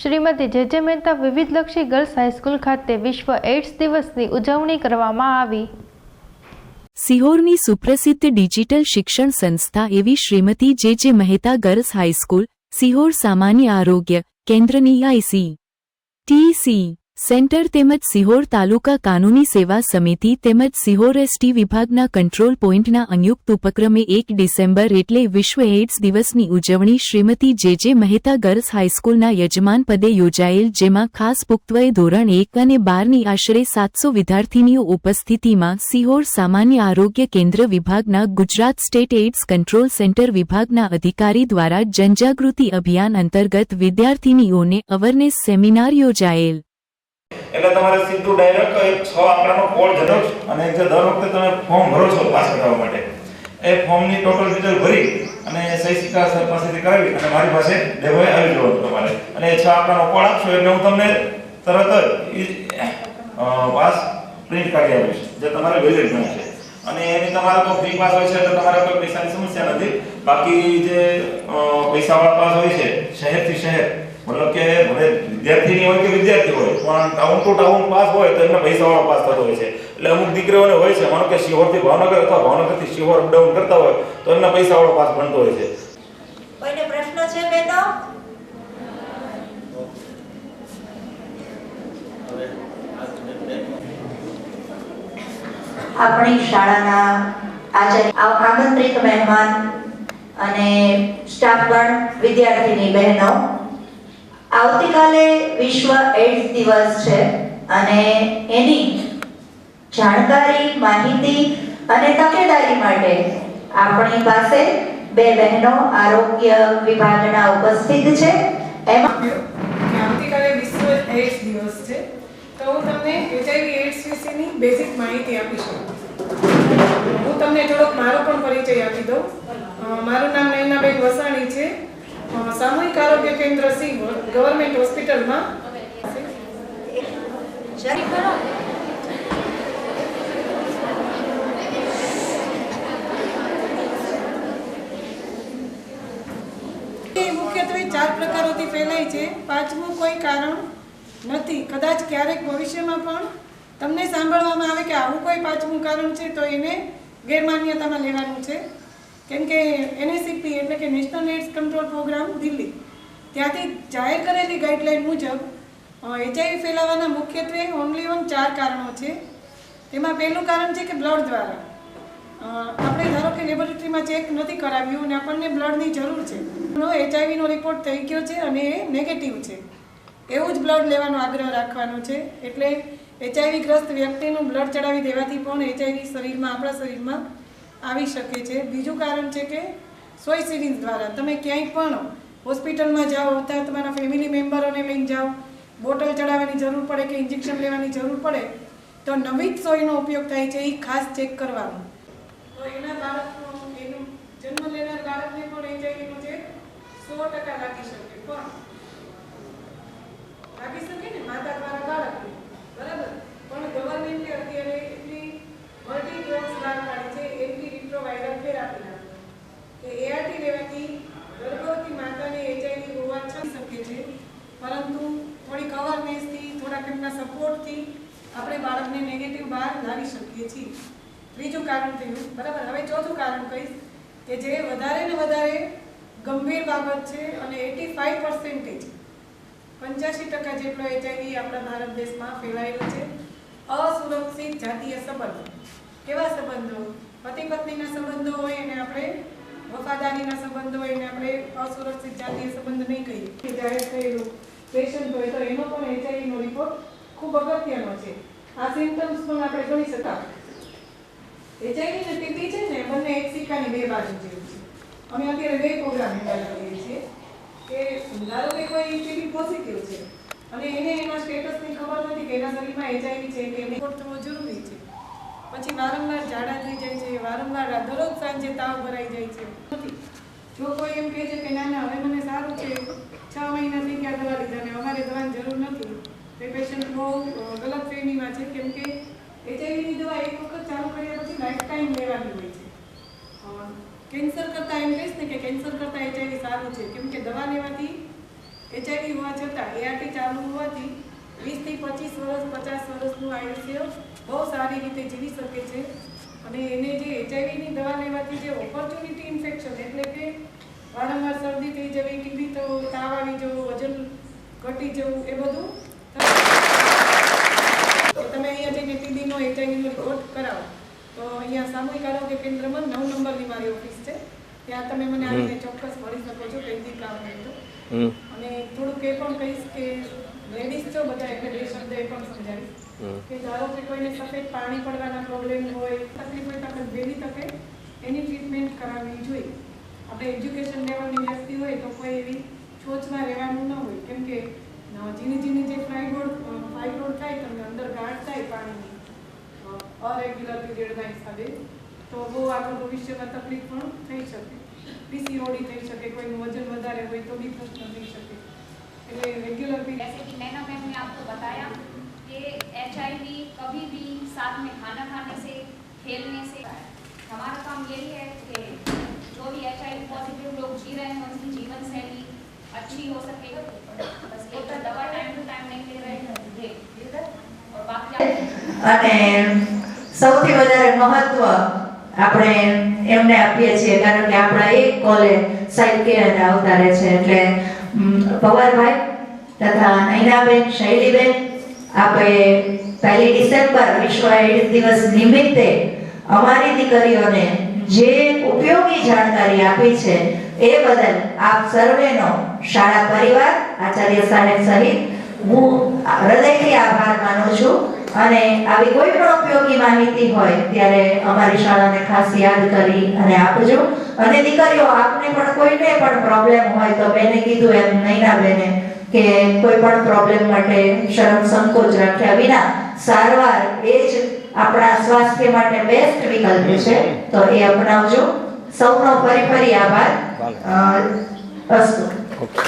શ્રીમતી જે જે Mehta વિવિધલક્ષી girls high school ખાતે વિશ્વ એઇડ્સ દિવસની ઉજવણી કરવામાં આવી. સિહોરની સુપ્રસિદ્ધ ડિજિટલ શિક્ષણ સંસ્થા એવી શ્રીમતી જે જે મહેતા ગર્લ્સ હાઈસ્કૂલ, સિહોર સામાન્ય આરોગ્ય કેન્દ્રની આઈસી ટીસી સેન્ટર તેમજ સિહોર તાલુકા કાનૂની સેવા સમિતિ તેમજ સિહોર એસટી વિભાગના કંટ્રોલ પોઇન્ટના સંયુક્ત ઉપક્રમે એક ડિસેમ્બર એટલે વિશ્વ એઇડ્સ દિવસની ઉજવણી શ્રીમતી જે જે મહેતા ગર્લ્સ હાઈસ્કૂલના યજમાન પદે યોજાયેલ, જેમાં ખાસ પુખ્તવય ધોરણ એક અને બારની આશરે સાતસો વિદ્યાર્થીનીઓ ઉપસ્થિતિમાં સિહોર સામાન્ય આરોગ્ય કેન્દ્ર વિભાગના Gujarat state AIDS control centre વિભાગના અધિકારી દ્વારા જનજાગૃતિ અભિયાન અંતર્ગત વિદ્યાર્થીનીઓને અવરનેસ સેમિનાર યોજાયેલ. એટલે તમારે સીધું ડાયરેક્ટ એક છ આંકડાનો કોડ જતો અને જે દર વખતે તમે ફોર્મ ભરો છો પાસ કરાવવા માટે, એ ફોર્મની ટોટલ ડિટેલ ભરી અને સહી સિક્કા સર પાસેથી કરાવી અને મારી પાસે ડેમોએ આવી જવાનું તમારે. અને છ આંકડાનો કોડ આપશો એટલે હું તમને તરત જ પાસ પ્રિન્ટ કાઢી આપીશ, જે તમારે વેલિડ છે. અને એની તમારે તો ફ્રી પાસ હોય છે એટલે તમારે કોઈ પૈસાની સમસ્યા નથી. બાકી જે પૈસાવાળા પાસ હોય છે, શહેરથી શહેર, મતલબ કે ભલે વિદ્યાર્થીની હોય કે વિદ્યાર્થી હોય પણ ટાઉન ટુ ટાઉન પાસ હોય તો એમને પૈસાવાળો પાસ થતો હોય છે. એટલે અમુક દીકરીઓને હોય છે માનો કે શિહોરથી ભાવનગર અથવા ભાવનગરથી શિહોર અપડાઉન કરતા હોય તો એમને પૈસાવાળો પાસ બનતો હોય છે. કોઈને પ્રશ્ન છે બેટો? આપણી શાળાના આચાર્ય આ- આમંત્રિત મહેમાન અને સ્ટાફગણ વિદ્યાર્થીની બહેનો આવતીકાલે વિશ્વ એડ્સ દિવસ છે અને એની જાણકારી માહિતી અને તકેદારી માટે આપણી પાસે બે બહેનો આરોગ્ય વિભાગના ઉપસ્થિત છે. એમાં આવતીકાલે વિશ્વ એડ્સ દિવસ છે. તો હું તમને એચઆઈવી એડ્સ વિશેની બેઝિક માહિતી આપી શકું હું તમને થોડોક મારો પણ પરિચય આપી દઉં. મારું નામ અ, સામૂહિક આરોગ્ય કેન્દ્ર સિંહ ગવર્મેન્ટ હોસ્પિટલમાં. મુખ્યત્વે ચાર પ્રકારોથી ફેલાય છે. પાંચમું કોઈ કારણ નથી. કદાચ ક્યારેક ભવિષ્યમાં પણ તમને સાંભળવામાં આવે કે આવું કોઈ પાંચમું કારણ છે તો એને ગેરમાન્યતામાં લેવાનું છે. કેમ કે એનએસીપી એટલે કે national AIDS control programme Delhi. ત્યાંથી જાહેર કરેલી ગાઈડલાઇન મુજબ એચઆઈવી ફેલાવાના મુખ્યત્વે ઓનલી ઓન ચાર કારણો છે. તેમાં પહેલું કારણ છે કે બ્લડ દ્વારા. આપણે ધારો કે લેબોરેટરીમાં ચેક નથી કરાવ્યું અને આપણને બ્લડની જરૂર છે. એચઆઈવીનો રિપોર્ટ થઈ ગયો છે અને એ નેગેટિવ છે. એવું જ બ્લડ લેવાનો આગ્રહ રાખવાનો છે. એટલે એચઆઈવી ગ્રસ્ત વ્યક્તિનું બ્લડ ચડાવી દેવાથી પણ એચઆઈવી શરીરમાં, આપણા શરીરમાં આવી શકે છે. બીજું કારણ છે કે સોય સિરિંજ દ્વારા તમે ક્યાંય પણ હોસ્પિટલમાં જાઓ અથવા તમારા ફેમિલી મેમ્બરોને લઈને જાઓ, બોટલ ચડાવવાની જરૂર પડે કે ઇન્જેક્શન લેવાની જરૂર પડે, તો નવી જ સોયનો ઉપયોગ થાય છે, એ ખાસ ચેક કરવાનો. તો એના બાળકનો, એનું જન્મ લેનાર બાળકને પણ એચઆઈવીનો ચેપ સો ટકા લાગી શકે, પણ લાગી શકે ને માતા દ્વારા બાળકને, બરાબર? પણ ગવર્મેન્ટે અત્યારે એટલી મલ્ટી ડ્રગ્સ બહાર પાડી છે એન્ટી રિટ્રોવાયરલ થેરાપીના કે એઆરટી લેવાથી ગર્ભવતી માતાને એચઆઈવી હોવા છ શકે છે પરંતુ થોડીક અવેરનેસથી થોડાક એમના સપોર્ટથી આપણે બાળકને નેગેટિવ બહાર લાવી શકીએ છીએ. ત્રીજું કારણ થયું, બરાબર? હવે ચોથું કારણ કહીશ કે જે વધારે ને વધારે ગંભીર બાબત છે અને એટી ફાઈવ પર્સન્ટેજ પંચ્યાસી ટકા જેટલો એચઆઈવી આપણા ભારત દેશમાં ફેલાયેલો છે. અસુરક્ષિત જાતીય સંબંધો. કેવા સંબંધો? પતિ પત્નીના સંબંધો હોય અને આપણે વફાદારીના સંબંધો હોય અને આપણે અસુરક્ષિત જાતીય સંબંધ નહીં કહીએ. જાહેર થયેલું પેશન્ટ હોય તો એનો પણ ખૂબ અગત્યનો છે. આ સિમ્ટમ્સ પણ આપણે ગણી શકાય. એચઆઈવી અને ટીબી છે ને બંને એક સિક્કાની બે બાજુ જેવું છે. અમે અત્યારે બે પ્રોગ્રામ હેન્ડલ કરીએ છીએ. કે ધારો કે કોઈ ટીબી પોઝિટિવ છે અને એને એના સ્ટેટસની ખબર નથી કે એના શરીરમાં એચઆઈવી છે કે રિપોર્ટ થવો જરૂરી છે. પછી વારંવાર ઝાડા થઈ જાય છે વારંવાર દરરોજ સાંજે તાવ ભરાઈ જાય છે. જો કોઈ એમ કહે છે કે ના ના હવે મને સારું છે. છ મહિના થઈ ગયા દવા લીધા ને અમારે દવાની જરૂર નથી તે પેશન્ટ બહુ અ, ગલત ફેમીમાં છે કેમ કે એચઆઈવીની દવા એક વખત ચાલુ કર્યા પછી લાઈફ ટાઈમ લેવાની હોય છે. કેન્સર કરતાં એમ કહીશ ને કે કેન્સર કરતાં એચઆઈવી સારું છે? કેમ કે દવા લેવાથી એચઆઈવી હોવા છતાં એઆરટી ચાલુ હોવાથી વીસથી પચીસ વર્ષ, પચાસ વર્ષનું આયુષ્ય બહુ સારી રીતે જીવી શકે છે. અને એને જે એચઆઈવીની દવા લેવાથી જે ઓપોર્ચ્યુનિટી ઇન્ફેક્શન એટલે કે વારંવાર શરદી થઈ જવી, ટીબી તો તાવ આવી જવું, વજન ઘટી જવું, એ બધું તમે અહીંયા જઈને ટીબીનો એચઆઈવીનો રિપોર્ટ કરાવો. તો અહીંયા સામૂહિક આરોગ્ય કેન્દ્રમાં નવ નંબરની મારી ઓફિસ છે. ત્યાં તમે મને આવીને ચોક્કસ મળી શકો છો કંઈ કામ હોય તો. અને થોડુંક એ પણ કહીશ કે લેડીઝ છો બધા એટલે બે શબ્દ એ પણ સમજાવીશ. કે ધારો કે કોઈને સફેદ પાણી પડવાના પ્રોબ્લેમ હોય તકલીફ હોય તકલીફ વહેલી તકે એની ટ્રીટમેન્ટ કરાવવી જોઈએ. આપણે એજ્યુકેશન લેવલની વ્યક્તિ હોય તો કોઈ એવી સોચમાં રહેવાનું ન હોય. કેમ કે અ, ઝીણી ઝીણી જે ફાઇબ્રોડ ફાઇબ્રોડ થાય તમને અંદર ગાંઠ થાય પાણીની અરેગ્યુલર પીરિયડના હિસાબે તો બહુ આગળ ભવિષ્યમાં તકલીફ પણ થઈ શકે પીસીઓડી થઈ શકે કોઈનું વજન વધારે હોય તો બી પ્રશ્ન થઈ શકે એટલે રેગ્યુલર પીરિયડ जैसे कि नैना मैम ने आपको बताया कि एच कभी भी साथ में खाना खाने से खेलने से हमारा काम यही है कि जो भी एच पॉजिटिव लोग जी रहे हैं उनकी जीवन शैली अच्छी हो सके बस ये तो दवा टाइम टू टाइम नहीं ले रहे हैं ये और बाकी અને સૌથી વધારે મહત્વ આપણે એમને આપીએ છીએ કારણ કે આપણા એક કોલે સાઈડ કેર આવતા રહે છે એટલે ઉમ, પવારભાઈ તથા નૈનાબેન શૈલીબેન આપણે પહેલી ડિસેમ્બર વિશ્વ એઇડ્સ દિવસ નિમિત્તે અમારી દીકરીઓને જે ઉપયોગી જાણકારી આપી છે એ બદલ આપ સર્વેનો શાળા પરિવાર, આચાર્ય સાહેબ સહિત હું હૃદયથી આભાર માનું છું અને આવી કોઈ પણ ઉપયોગી માહિતી હોય ત્યારે અમારી શાળાને ખાસ યાદ કરી અને આપજો. અને દીકરીઓ, આપને પણ કોઈને પણ પ્રોબ્લેમ હોય તો બેને કીધું એમ નૈના બેને કે કોઈ પણ પ્રોબ્લેમ માટે શરમ સંકોચ રાખ્યા વિના સારવાર એ જ આપણા સ્વાસ્થ્ય માટે બેસ્ટ વિકલ્પ છે. તો એ અપનાવજો. સૌનો ફરી ફરી આભાર. અસ્તુ ઓકે.